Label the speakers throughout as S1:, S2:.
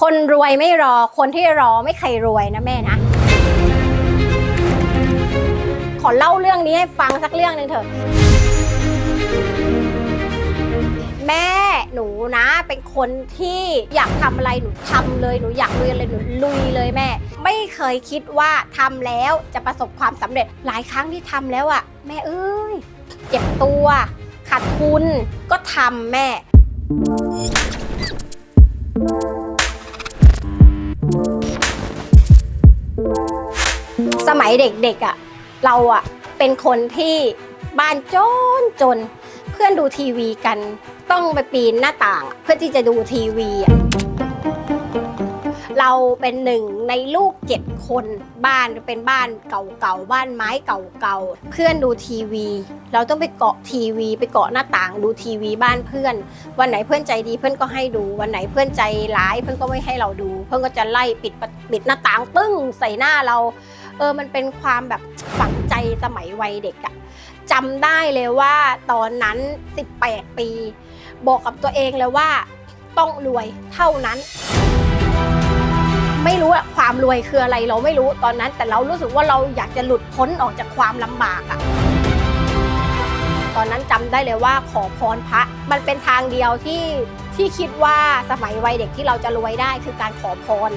S1: คนรวยไม่รอ คนที่รอไม่เคยรวยนะแม่นะ ขอเล่าเรื่องนี้ให้ฟังสักเรื่องหนึ่งเถอะ แม่หนูนะเป็นคนที่อยากทำอะไรหนูทำเลย หนูอยากลุยอะไรหนูลุยเลยแม่ ไม่เคยคิดว่าทำแล้วจะประสบความสำเร็จหลายครั้งที่ทำแล้วอะแม่เอ้ยเจ็บตัวขาดทุนก็ทำแม่ ยเด็กๆอะ่ะเราอะ่ะเป็นคนที่บ้านจนจนเพื่อนดูทีวีกัน ต้องไปปีนหน้าต่าง เพื่อที่จะดูทีวีอะเราเป็นหนึ่งในลูกเจ็ดคนบ้านเป็นบ้านเก่าๆบ้านไม้เก่าๆเพื่อนดูทีวี เราต้องไปเกาะทีวี ไปเกาะหน้าต่างดูทีวีบ้านเพื่อน วันไหนเพื่อนใจดีเพื่อนก็ให้ดู วันไหนเพื่อนใจร้ายเพื่อนก็ไม่ให้เราดู เพื่อนก็จะไล่ปิดปิดหน้าต่างปึ้งใส่หน้าเรา เออมันเป็นความแบบฝังใจสมัยวัยเด็กอะจำได้เลยว่าตอนนั้น 18 ปี บอกกับตัวเองเลยว่า ต้องรวยเท่านั้น ไม่รู้อะความรวยคืออะไรเราไม่รู้ตอนนั้น แต่เรารู้สึกว่าเราอยากจะหลุดพ้นออกจากความลำบากอะตอนนั้นจำได้เลยว่าขอพรพระ มันเป็นทางเดียวที่ที่คิดว่าสมัยวัยเด็กที่เราจะรวยได้คือการขอพร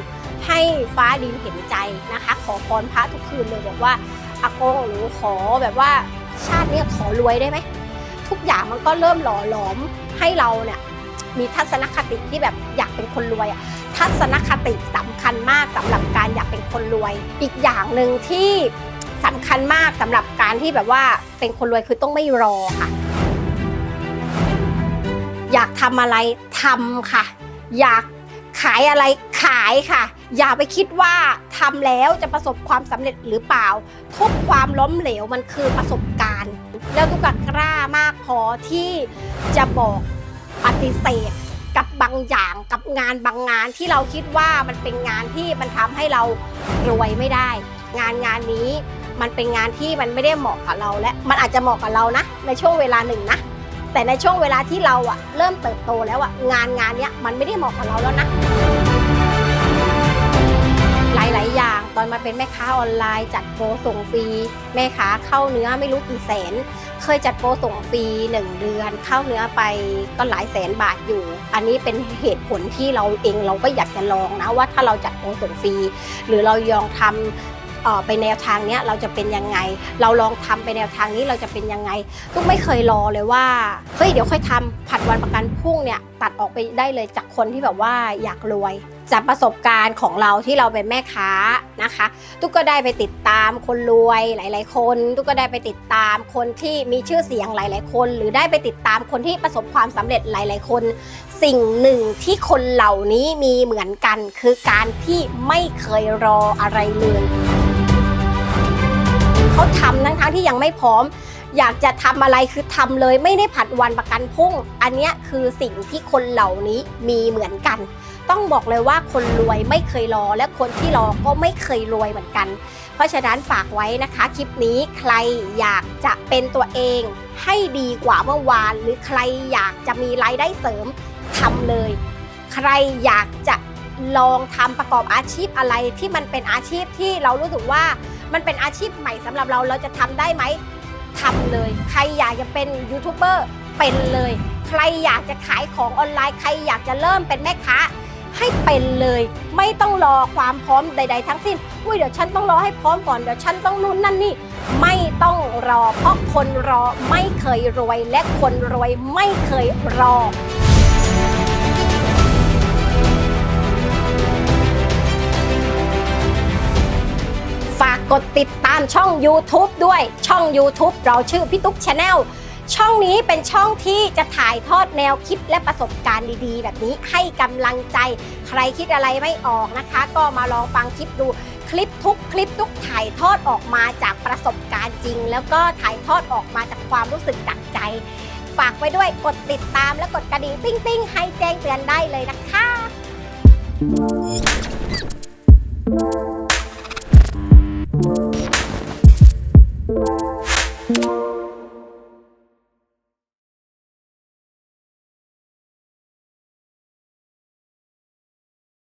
S1: ให้ฟ้าดินเห็นใจนะคะ ขอพรพระทุกคืนเลยบอกว่าอากงหนูขอแบบว่าชาติเนี้ยขอรวยได้ไหมทุกอย่างมันก็เริ่มหล่อหลอมให้เราเนี่ยมีทัศนคติที่แบบอยากเป็นคนรวยอะทัศนคติสำคัญมากสำหรับการอยากเป็นคนรวย อีกอย่างหนึ่งที่สำคัญมากสำหรับการที่แบบว่าเป็นคนรวยคือต้องไม่รอค่ะ อยากทำอะไรทำค่ะ อยาก ขายอะไรขายค่ะ อย่าไปคิดว่าทำแล้วจะประสบความสำเร็จหรือเปล่า ทุกความล้มเหลวมันคือประสบการณ์ แล้วทุกกกล้ามากพอที่จะบอกปฏิเสธกับบางอย่างกับงานบางงานที่เราคิดว่ามันเป็นงานที่มันทำให้เรารวยไม่ได้ งานงานนี้มันเป็นงานที่มันไม่ได้เหมาะกับเราและมันอาจจะเหมาะกับเรานะในช่วงเวลาหนึ่งนะ แต่ในช่วงเวลาที่เราอะเริ่มเติบโตแล้วอะงานงานเนี้ยมันไม่ได้เหมาะกับเราแล้วนะหลาย ๆ อย่างตอนมาเป็นแม่ค้าออนไลน์จัดโปรส่งฟรีแม่ค้าเข้าเนื้อไม่รู้กี่แสน เคยจัดโปรส่งฟรี1เดือน เข้าเนื้อไปก็หลายแสนบาทอยู่ อันนี้เป็นเหตุผลที่เราเองเราก็อยากจะลองนะว่าถ้าเราจัดโปรส่งฟรีหรือเรายองทำเอ่อ ไปแนวทางนี้เราจะเป็นยังไง เราลองทำไปแนวทางนี้เราจะเป็นยังไงทุกไม่เคยรอเลยว่าเฮ้ยเดี๋ยวค่อยทำผัดวันประกันพรุ่งเนี่ยตัดออกไปได้เลยจากคนที่แบบว่าอยากรวยจากประสบการณ์ของเราที่เราเป็นแม่ค้านะคะ ตุ๊กก็ได้ไปติดตามคนรวยหลาย ๆ คน ตุ๊กก็ได้ไปติดตามคนที่มีชื่อเสียงหลาย ๆ คน หรือได้ไปติดตามคนที่ประสบความสำเร็จหลาย ๆ คน สิ่งหนึ่งที่คนเหล่านี้มีเหมือนกัน คือการที่ไม่เคยรออะไรเลย เขาทำทั้งๆที่ยังไม่พร้อม อยากจะทำอะไรคือทำเลยไม่ได้ผัดวันประกันพรุ่ง อันนี้คือสิ่งที่คนเหล่านี้มีเหมือนกัน ต้องบอกเลยว่าคนรวยไม่เคยรอ และคนที่รอก็ไม่เคยรวยเหมือนกัน เพราะฉะนั้นฝากไว้นะคะคลิปนี้ใครอยากจะเป็นตัวเองให้ดีกว่าเมื่อวาน หรือใครอยากจะมีรายได้เสริมทำเลย ใครอยากจะลองทำประกอบอาชีพอะไรที่มันเป็นอาชีพที่เรารู้สึกว่า มันเป็นอาชีพใหม่สำหรับเราเราจะทำได้ไหมทำเลย ใครอยากจะเป็นยูทูบเบอร์เป็นเลย ใครอยากจะขายของออนไลน์ ใครอยากจะเริ่มเป็นแม่ค้า ให้เป็นเลย ไม่ต้องรอความพร้อมใด ๆ ทั้งสิ้นอุ้ยเดี๋ยวฉันต้องรอให้พร้อมก่อนเดี๋ยวฉันต้องนู่นนั่นนี่ ไม่ต้องรอ เพราะคนรอไม่เคยรวย และคนรวยไม่เคยรอ กดติดตามช่อง YouTube ด้วยช่อง YouTube เราชื่อพี่ตุ๊กชาแนลช่องนี้เป็นช่องที่จะถ่ายทอดแนวคิดและประสบการณ์ดีๆ แบบนี้ให้กำลังใจ ใครคิดอะไรไม่ออกนะคะ ก็มาลองฟังคลิปดูคลิปทุกคลิปทุกถ่ายทอดออกมาจากประสบการณ์จริง แล้วก็ถ่ายทอดออกมาจากความรู้สึกจากใจ ฝากไว้ด้วยกดติดตามและกดกระดิ่งติ้งๆให้แจ้งเตือนได้เลยนะคะ